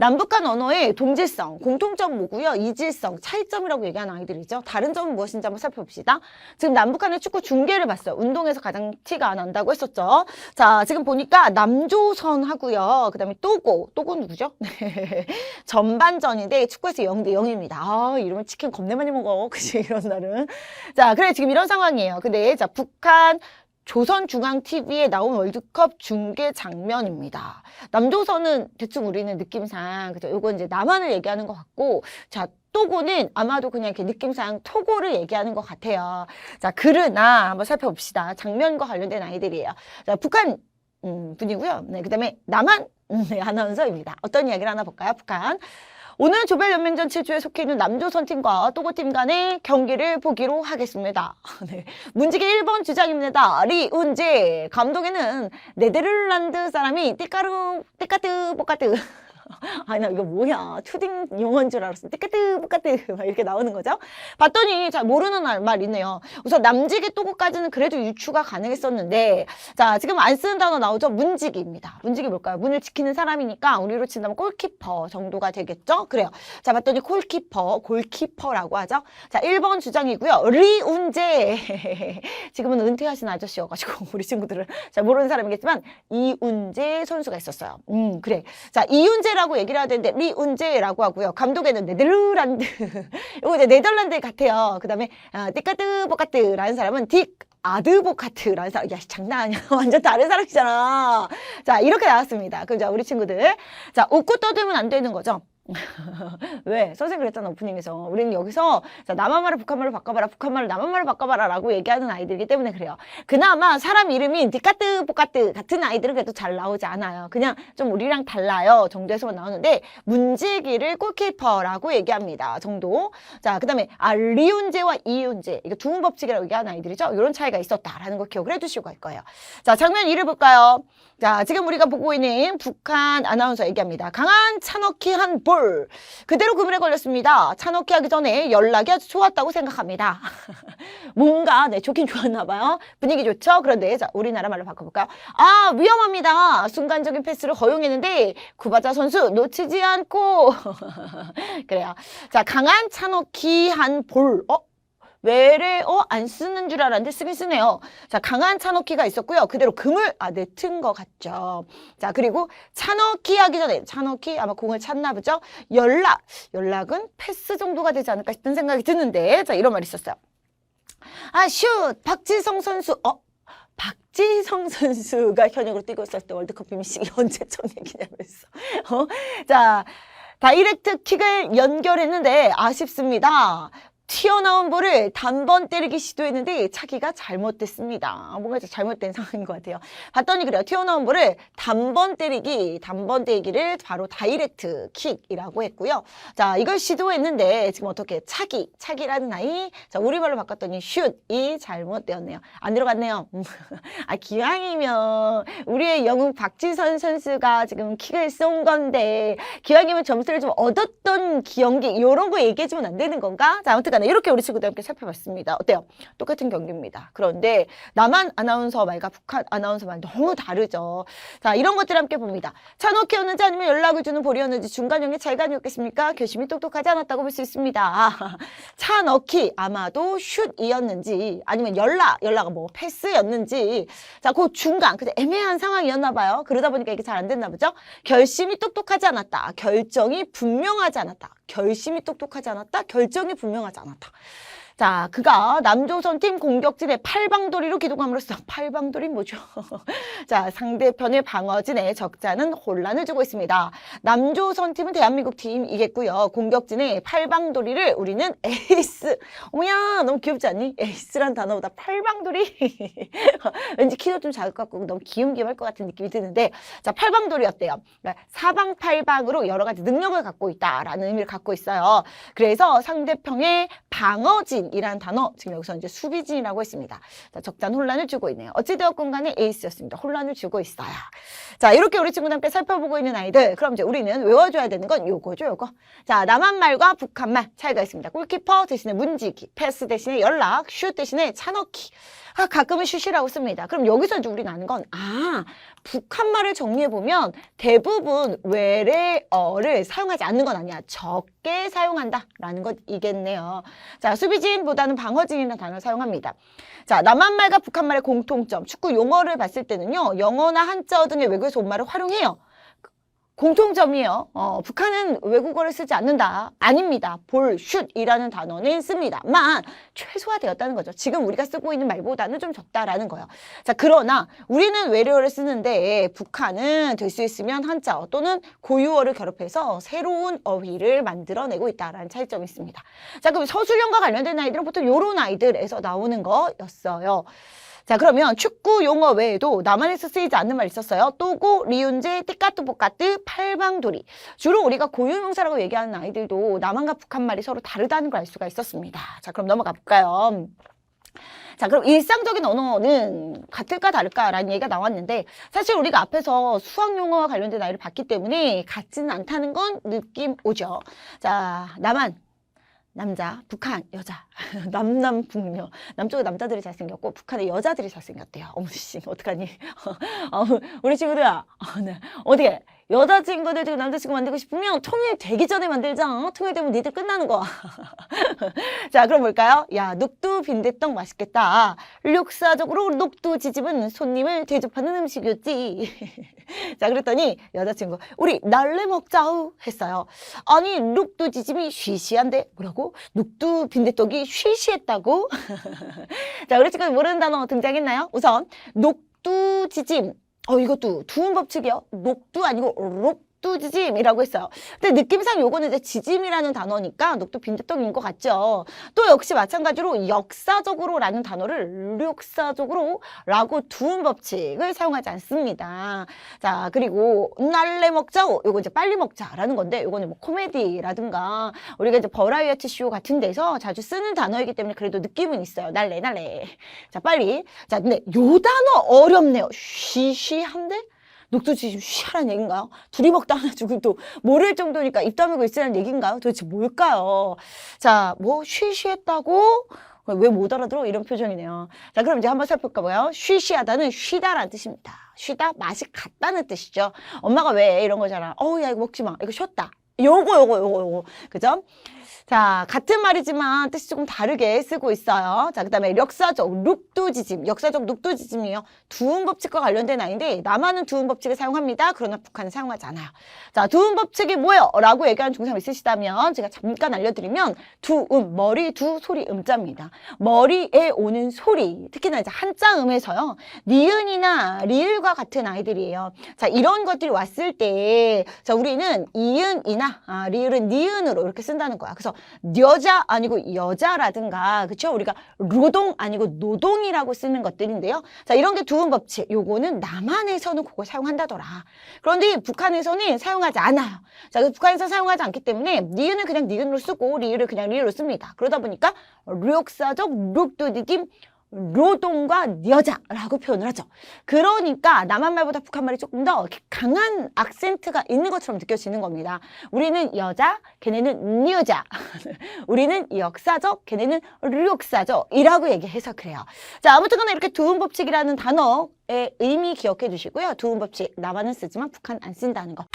남북한 언어의 동질성, 공통점 뭐고요? 이질성, 차이점이라고 얘기하는 아이들이죠. 다른 점은 무엇인지 한번 살펴봅시다. 지금 남북한의 축구 중계를 봤어요. 운동에서 가장 티가 안 난다고 했었죠. 자, 지금 보니까 남조선 하고요. 그 다음에 또고, 또고 누구죠? 네. 전반전인데 축구에서 0대 0입니다. 아, 이러면 치킨 겁내 많이 먹어. 그치, 이런 날은. 자, 그래, 지금 이런 상황이에요. 근데, 자, 북한, 조선중앙TV에 나온 월드컵 중계 장면입니다. 남조선은 대충 우리는 느낌상, 그죠? 요거 이제 남한을 얘기하는 것 같고, 자, 토고는 아마도 그냥 이렇게 느낌상 토고를 얘기하는 것 같아요. 자, 그러나 한번 살펴봅시다. 장면과 관련된 아이들이에요. 자, 북한 음, 분이고요. 네, 그 다음에 남한 음, 네, 아나운서입니다. 어떤 이야기를 하나 볼까요? 북한. 오늘 조별연맹전 7조에 속해 있는 남조선 팀과 토고팀 간의 경기를 보기로 하겠습니다. 네. 문지기 1번 주장입니다. 리운제 감독에는 네덜란드 사람이 띠까르 띠까뜨 뽀까뜨 아니 나 이거 뭐야? 초딩 용어인 줄 알았어. 띠까뜨 뽀까뜨 막 이렇게 나오는 거죠? 봤더니 잘 모르는 말- 말이네요. 우선 남지기 또고까지는 그래도 유추가 가능했었는데 자 지금 안 쓰는 단어 나오죠? 문지기입니다. 문지기 뭘까요? 문을 지키는 사람이니까 우리로 친다면 골키퍼 정도가 되겠죠? 그래요. 자 봤더니 골키퍼 골키퍼라고 하죠? 자 1번 주장이고요. 리운제 지금은 은퇴하신 아저씨여가지고 우리 친구들은 잘 모르는 사람이겠지만 이운재 선수가 있었어요. 음 그래. 자 이운재라 고 얘기를 해야 되는데 리운재라고 하고요 감독에는 네덜란드 이거 이제 네덜란드 같아요 그 다음에 아, 띠까뜨 보카뜨라는 사람은 딕 아드보카트라는 사람, 야, 장난 아니야. 완전 다른 사람이잖아. 자, 이렇게 나왔습니다. 그럼 자, 우리 친구들. 자, 웃고 떠들면 안 되는 거죠. 왜? 선생님 그랬잖아, 오프닝에서. 우리는 여기서, 자, 남한 말을 북한 말로 바꿔봐라, 북한 말을 남한 말로 바꿔봐라 라고 얘기하는 아이들이기 때문에 그래요. 그나마 사람 이름이 디까뜨, 뽀까뜨 같은 아이들은 그래도 잘 나오지 않아요. 그냥 좀 우리랑 달라요 정도에서만 나오는데, 문지기를 골키퍼라고 얘기합니다. 정도. 자, 그 다음에, 아, 리운제와 이운제. 이거 두문 법칙이라고 얘기하는 아이들이죠. 이런 차이가 있었다라는 거 기억을 해두시고 갈 거예요. 자, 장면 1을 볼까요? 자, 지금 우리가 보고 있는 북한 아나운서 얘기합니다. 강한 차넣기 한 볼. 그대로 그물에 걸렸습니다. 차넣기 하기 전에 연락이 아주 좋았다고 생각합니다. 뭔가, 네, 좋긴 좋았나 봐요. 분위기 좋죠? 그런데, 자, 우리나라 말로 바꿔볼까요? 아, 위험합니다. 순간적인 패스를 허용했는데, 구바자 선수 놓치지 않고. 그래요. 자, 강한 차넣기 한 볼. 어? 외래 어안 쓰는 줄 알았는데 쓰긴 쓰네요. 자 강한 차넣기가 있었고요. 그대로 금을 아 내튼 것 같죠. 자 그리고 차넣기 하기 전에 차넣기 아마 공을 찼나 보죠. 연락 연락은 패스 정도가 되지 않을까 싶은 생각이 드는데 자 이런 말이 있었어요. 아 슛 박지성 선수 어 박지성 선수가 현역으로 뛰고 있을 때 월드컵 비밀식이 언제적 얘기냐면서 어? 자 다이렉트 킥을 연결했는데 아쉽습니다. 튀어나온 볼을 단번 때리기 시도했는데 차기가 잘못됐습니다. 뭔가 좀 잘못된 상황인 것 같아요. 봤더니 그래요. 튀어나온 볼을 단번 때리기, 단번 때리기를 바로 다이렉트 킥이라고 했고요. 자, 이걸 시도했는데 지금 어떻게 차기, 차기라는 아이. 자, 우리말로 바꿨더니 슛이 잘못되었네요. 안 들어갔네요. 아, 기왕이면 우리의 영웅 박지선 선수가 지금 킥을 쏜 건데 기왕이면 점수를 좀 얻었던 경기 이런 거 얘기해주면 안 되는 건가? 자, 아무튼 간에 이렇게 우리 친구들 함께 살펴봤습니다. 어때요? 똑같은 경기입니다. 그런데 남한 아나운서 말과 북한 아나운서 말 너무 다르죠. 자, 이런 것들 함께 봅니다. 차놓기였는지 아니면 연락을 주는 볼이었는지 중간형의 차이가 아니었겠습니까? 결심이 똑똑하지 않았다고 볼 수 있습니다. 차 넣기 아마도 슛이었는지 아니면 연락, 연락은 뭐 패스였는지 자, 그 중간, 그 애매한 상황이었나 봐요. 그러다 보니까 이게 잘 안 됐나 보죠. 결심이 똑똑하지 않았다. 결정이 분명하지 않았다. 결심이 똑똑하지 않았다. 결정이 분명하지 않았다. なった。 자, 그가 남조선 팀 공격진의 팔방도리로 기동함으로써 팔방도리 뭐죠? 자, 상대편의 방어진의 적자는 혼란을 주고 있습니다. 남조선 팀은 대한민국 팀이겠고요. 공격진의 팔방도리를 우리는 에이스. 어머야, 너무 귀엽지 않니? 에이스란 단어보다 팔방도리. 왠지 키도 좀 작을 것 같고 너무 귀염귀염할 것 같은 느낌이 드는데 자, 팔방도리 어때요? 그러니까 사방팔방으로 여러 가지 능력을 갖고 있다라는 의미를 갖고 있어요. 그래서 상대편의 방어진 이라는 단어 지금 여기서 이제 수비진이라고 했습니다. 자, 적잖은 혼란을 주고 있네요. 어찌되었건 간에 에이스였습니다. 혼란을 주고 있어요. 자, 이렇게 우리 친구들 함께 살펴보고 있는 아이들. 그럼 이제 우리는 외워줘야 되는 건 요거죠, 요거. 자, 남한 말과 북한 말 차이가 있습니다. 골키퍼 대신에 문지기, 패스 대신에 연락, 슛 대신에 차넣기. 아, 가끔은 쉬쉬라고 씁니다. 그럼 여기서 이제 우리는 아는 건, 아, 북한 말을 정리해보면 대부분 외래 어를 사용하지 않는 건 아니야. 적게 사용한다 라는 것이겠네요. 자, 수비진보다는 방어진이라는 단어를 사용합니다. 자, 남한말과 북한말의 공통점. 축구 용어를 봤을 때는요, 영어나 한자어 등의 외국에서 온 말을 활용해요. 공통점이에요. 어, 북한은 외국어를 쓰지 않는다. 아닙니다. 볼, 슛이라는 단어는 씁니다만 최소화되었다는 거죠. 지금 우리가 쓰고 있는 말보다는 좀 적다라는 거예요. 자, 그러나 우리는 외래어를 쓰는데 북한은 될 수 있으면 한자어 또는 고유어를 결합해서 새로운 어휘를 만들어내고 있다라는 차이점이 있습니다. 자, 그럼 서술형과 관련된 아이들은 보통 요런 아이들에서 나오는 거였어요. 자 그러면 축구 용어 외에도 남한에서 쓰이지 않는 말 있었어요. 또고, 리운제, 띠까뚜, 뽀까뚜, 팔방도리. 주로 우리가 고유명사라고 얘기하는 아이들도 남한과 북한 말이 서로 다르다는 걸 알 수가 있었습니다. 자 그럼 넘어가 볼까요? 자, 그럼 일상적인 언어는 같을까 다를까라는 얘기가 나왔는데 사실 우리가 앞에서 수학 용어와 관련된 아이를 봤기 때문에 같지는 않다는 건 느낌 오죠. 자, 남한 남자, 북한 여자, 남남 북녀. 남쪽에 남자들이 잘생겼고 북한에 여자들이 잘생겼대요. 어머 씨, 어떡하니? 어, 우리 친구들아, 어, 네. 어떻게 여자친구들 지금 남자친구 만들고 싶으면 통일 되기 전에 만들자. 어? 통일되면 니들 끝나는 거야. 자, 그럼 볼까요? 야, 녹두 빈대떡 맛있겠다. 역사적으로 녹두 지집은 손님을 대접하는 음식이었지. 자, 그랬더니 여자친구, 우리 날래 먹자우 했어요. 아니, 녹두 지집이 쉬쉬한데 뭐라고? 녹두 빈대떡이 쉬쉬했다고? 자, 우리 친구 모르는 단어 등장했나요? 우선 녹두 지짐. 어, 이것도 두음 법칙이요. 녹두 아니고 록 두 지짐이라고 했어요. 근데 느낌상 요거는 이제 지짐이라는 단어니까 녹두 빈대떡인 것 같죠. 또 역시 마찬가지로 역사적으로라는 단어를 역사적으로라고 두음 법칙을 사용하지 않습니다. 자, 그리고 날래 먹자. 요거 이제 빨리 먹자라는 건데 요거는 뭐 코미디라든가 우리가 이제 버라이어티 쇼 같은 데서 자주 쓰는 단어이기 때문에 그래도 느낌은 있어요. 날래 날래. 자, 빨리. 자, 근데 요 단어 어렵네요. 쉬쉬한데? 녹두지 좀 쉬하라는 얘기인가요? 둘이 먹다 하나 죽을 또 모를 정도니까 입 다물고 있으라는 얘기인가요? 도대체 뭘까요? 자, 뭐 쉬쉬했다고? 왜 못 알아들어? 이런 표정이네요. 자, 그럼 이제 한번 살펴볼까 봐요. 쉬쉬하다는 쉬다라는 뜻입니다. 쉬다 맛이 같다는 뜻이죠. 엄마가 왜 이런 거잖아. 어우, 야, 이거 먹지 마. 이거 쉬었다. 요거, 요거, 요거, 요거. 그죠? 자, 같은 말이지만 뜻이 조금 다르게 쓰고 있어요. 자, 그 다음에 역사적 룩두지짐. 역사적 룩두지짐이에요. 두음 법칙과 관련된 아이인데, 남한은 두음 법칙을 사용합니다. 그러나 북한은 사용하지 않아요. 자, 두음 법칙이 뭐예요? 라고 얘기하는 중삼 있으시다면, 제가 잠깐 알려드리면, 두음, 머리, 두, 소리, 음자입니다. 머리에 오는 소리, 특히나 이제 한자음에서요, 니은이나 리을과 같은 아이들이에요. 자, 이런 것들이 왔을 때, 자, 우리는 이은이나, 아, 리을은 니은으로 이렇게 쓴다는 거야. 그래서 여자 아니고 여자라든가 그쵸? 우리가 노동 아니고 노동이라고 쓰는 것들인데요. 자 이런 게 두음 법칙. 요거는 남한에서는 그걸 사용한다더라. 그런데 북한에서는 사용하지 않아요. 자 북한에서 사용하지 않기 때문에 니은은 그냥 니은으로 쓰고 리을을 그냥 리을로 씁니다. 그러다 보니까 력사적 룩도 느낌 노동과 여자라고 표현을 하죠. 그러니까 남한 말보다 북한 말이 조금 더 강한 악센트가 있는 것처럼 느껴지는 겁니다. 우리는 여자, 걔네는 여자. 우리는 역사적, 걔네는 역사적 이라고 얘기해서 그래요. 자, 아무튼 간에 이렇게 두음 법칙이라는 단어의 의미 기억해 두시고요. 두음 법칙 남한은 쓰지만 북한 안 쓴다는 거.